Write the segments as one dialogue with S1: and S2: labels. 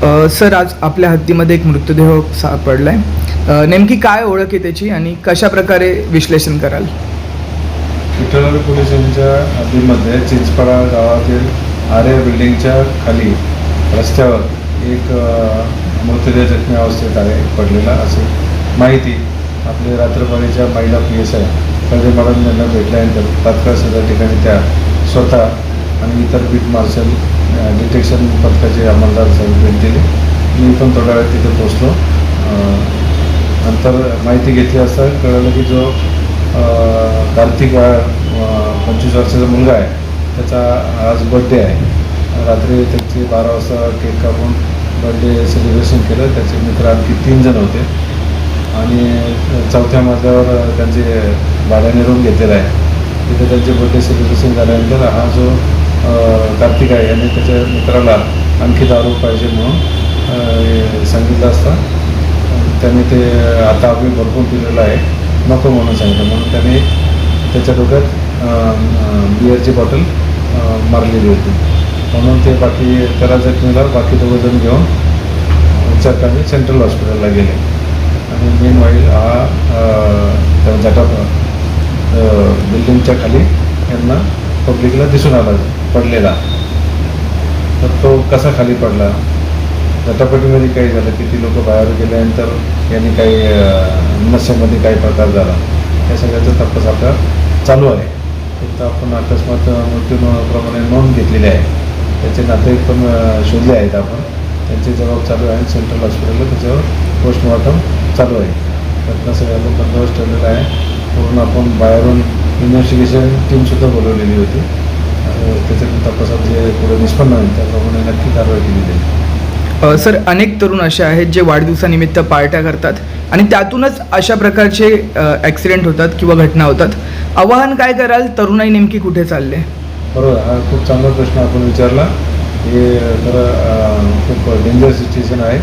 S1: Sir आज आपल्या हद्दीमध्ये एक मृतदेह सापडला आहे नेमकी काय ओळख आहे त्याची आणि कशा प्रकारे विश्लेषण कराल?
S2: विठ्ठल पोलिसांच्या हद्दीमध्ये चिंचपाडा गावातील आर्य बिल्डिंगच्या खाली रस्त्यावर एक मृतदेह जखमी अवस्थेत आहे पडलेला असे माहिती आपले रात्रपाळीच्या महिला P S I Sanjay madam यांना भेटल्यानंतर तात्काळ सदर ठिकाणी त्या स्वतः आणि इतर बीट मार्शल डिटेक्शन पथकाचे अंमलदार साहेब भेट दिली. मी पण थोड्या वेळ तिथे पोचलो नंतर माहिती घेतली असता कळलं की जो कार्तिक पंचवीस वर्षाचा मुलगा आहे त्याचा आज बड्डे आहे. रात्री त्याची बारा वाजता केक कापून बड्डे सेलिब्रेशन केलं. त्याचे मित्र आणखी तीन जण होते. आणि चौथ्या मजल्यावर त्यांचे भाड्याने रूम घेतलेला आहे. तिथे त्यांचे बड्डे सेलिब्रेशन झाल्यानंतर हा जो कार्तिक आहे याने त्याच्या मित्राला आणखी दारू पाहिजे म्हणून सांगितलं असता. त्याने ते आता आम्ही भरपूर पिलेलं आहे. नको म्हणून सांगितलं. म्हणून त्याने त्याच्या डोक्यात बिअरची बॉटल मारलेली होती. म्हणून ते बाकी त्याला जखमीला बाकी दोघं जण घेऊन उपचारकाने सेंट्रल हॉस्पिटलला गेले. आणि मेन वाईल हा त्या जटा बिल्डिंगच्या खाली यांना पब्लिकला दिसून आला. पडलेला. तर तो कसा खाली पडला? झटापटीमध्ये काही झालं? किती लोक बाहेर गेल्यानंतर यांनी काही नशेमध्ये काही प्रकार झाला? या सगळ्याचा तपास आपला चालू आहे. फक्त आपण अकस्मात मृत्यूप्रमाणे नोंद घेतलेली आहे. त्याचे नातेवाईक पण शोधले आहेत आपण. त्यांचे जबाब चालू आहे सेंट्रल हॉस्पिटलला त्याच्यावर पोस्टमॉर्टम चालू आहे. त्यातनं सगळ्यांना बंदोबस्त ठेवलेला आहे. पूर्ण आपण बाहेरून इन्व्हेस्टिगेशन टीमसुद्धा बोलवलेली होती. त्याच्यातून तपासात जे पुढे निष्पन्न होईल. त्याप्रमाणे नक्की कारवाई केली जाईल.
S1: अ, सर अनेक तरुण असे आहेत जे वाढदिवसानिमित्त पार्ट्या करतात आणि त्यातूनच अशा प्रकारचे ॲक्सिडेंट होतात किंवा घटना होतात. आवाहन काय कराल? तरुणाई नेमकी कुठे चालले?
S2: बरोबर हा खूप चांगला प्रश्न आपण विचारला. हे खरं अं, खूप डेंजर सिच्युएशन आहे.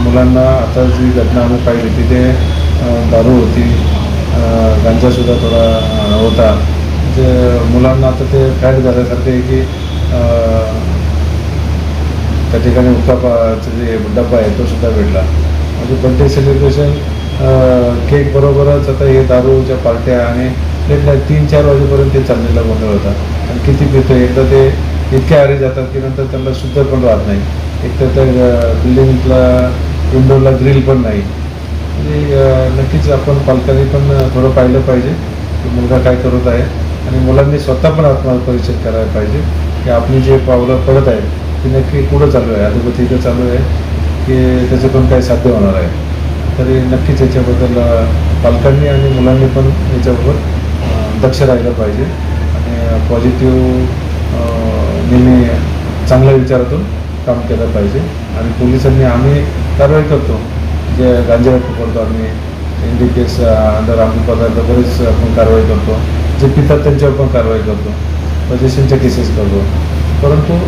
S2: मुलांना आता जी घटना आम्ही पाहिली तिथे अं, दारू होती. अं, गांजासुद्धा थोडा अं, होता. ते मुलांना आता ते फॅट झाल्यासारखे आहे की त्या ठिकाणी उत्तापाचा जे डब्बा आहे तो सुद्धा भेटला. म्हणजे बड्डे सेलिब्रेशन केक बरोबरच आता हे दारूच्या पार्ट्या आणि लेट तीन चार वाजेपर्यंत ते चाललेला गोंधळ होता. आणि किती पितो एकदा ते इतके आरे जातात की नंतर त्यांना शुद्ध पण राहत नाही. एक तर त्या बिल्डिंगला विंडोला ग्रिल पण नाही. म्हणजे नक्कीच आपण पालकांनी पण थोडं पाहिलं पाहिजे की मुलगा काय करत आहे. आणि मुलांनी स्वतः पण आत्मपरिचय करायला पाहिजे. की आपली जे पावलं पडत आहे ती नक्की पुढं चालू आहे. अधोगती इथं चालू आहे की त्याच्यातून काही साध्य होणार आहे. तरी नक्कीच याच्याबद्दल पालकांनी आणि मुलांनी पण याच्याबरोबर दक्ष राहिलं पाहिजे. आणि पॉझिटिव्ह नेहमी चांगल्या विचारातून काम केलं पाहिजे. आणि पोलिसांनी आम्ही कारवाई करतो. जे गांजा पकडतो आम्ही इंडिकेस अंडर अंमली पदार्थ बरेच आपण कारवाई करतो. जे पितात त्यांच्यावर पण कारवाई करतो. पजेशनच्या केसेस करतो. परंतु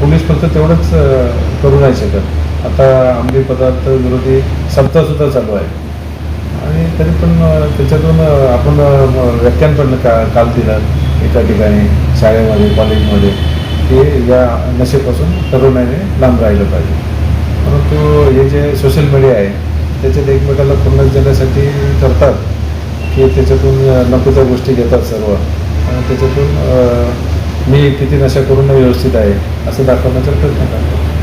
S2: पोलीस फक्त तेवढंच करू नाही शकत. आता अंमली पदार्थ विरोधी सप्ताहसुद्धा चालू आहे. आणि तरी पण त्याच्यातून आपण व्याख्यान पण का काल दिलं एका ठिकाणी शाळेमध्ये कॉलेजमध्ये की या नशेपासून तरुणाने लांब राहिलं पाहिजे. परंतु हे जे सोशल मीडिया आहे त्याच्यात एकमेकाला पूर्ण देण्यासाठी करतात हे त्याच्यातून नकोच्या गोष्टी घेतात सर्व. आणि त्याच्यातून मी किती नशा करून व्यवस्थित आहे असं दाखवण्याचा प्रयत्न करतो.